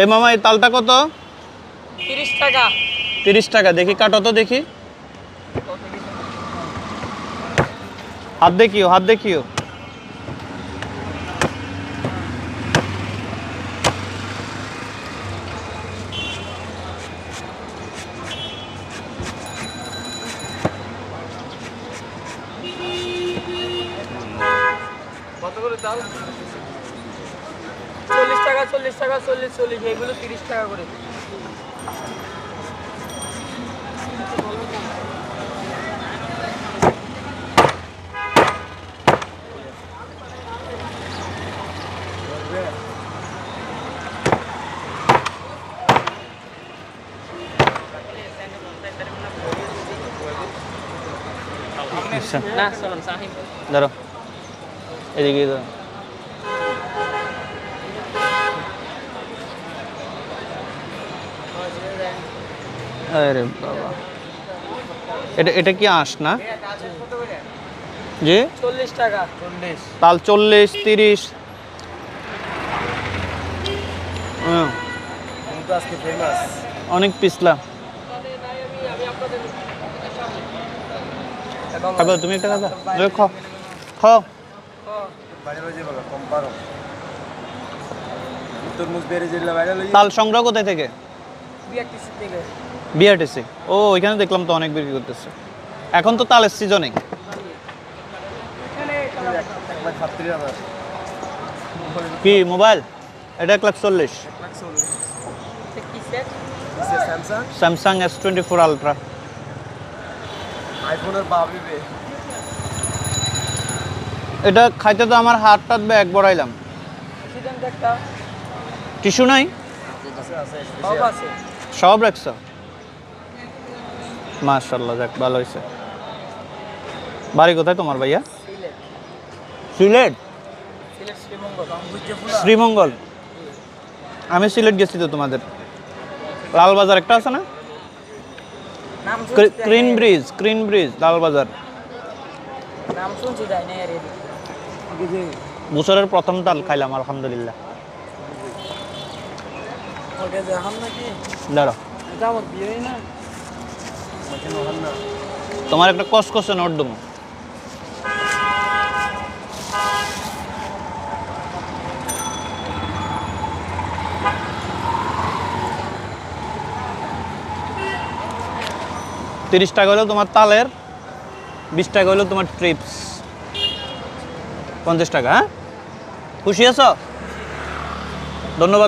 এই মামা এই তালটা কত? তিরিশ টাকা। তিরিশ টাকা দেখি কাটো তো দেখি। হাত দেখিও হাত দেখিও। কত করে চল্লিশ টাকা চল্লিশ চল্লিশ এগুলো তিরিশ টাকা করে। আচ্ছা না চলুন সাহিব ধরো এদিকে ধরো আরে বাবা। এটা এটা কি আঁশ না? জি? চল্লিশ টাকা। চল্লিশ তাল চল্লিশ তিরিশ। অনেক পিছলা। তারপর তুমি একটা কথা খ খ তাল সংগ্রহ কোথায় থেকে? বিআরটিসি ও ওইখানে দেখলাম তো অনেক বিক্রি করতেছে। এখন তো তালের সিজনে কি মোবাইল? এটা এক লাখ চল্লিশ। Samsung S twenty four ultra এটা খাইতে তো আমার হাত টাত ব্যাগ বড়াইলাম। টিস্যু নাই? আছে। সব রাখছ? মাশাল্লাহ যাক ভালো হয়েছে বাড়ি কোথায় তোমার ভাইয়া? সিলেট। শ্রীমঙ্গল আমি সিলেট গেছি তো তোমাদের। লালবাজার একটা আছে না? Green bridge green bridge Lalbazar. বছরের প্রথম তাল খাইলাম আলহামদুলিল্লাহ। ওটা দেখাম নাকি? দাঁড়ো এটা আমার বিয়ে না তোমার একটা কসকসে নোট দেবো। তিরিশ টাকা হলো তোমার তালের বিশ টাকা হলো তোমার ট্রিপস পঞ্চাশ টাকা হ্যাঁ? খুশি আছো? ধন্যবাদ।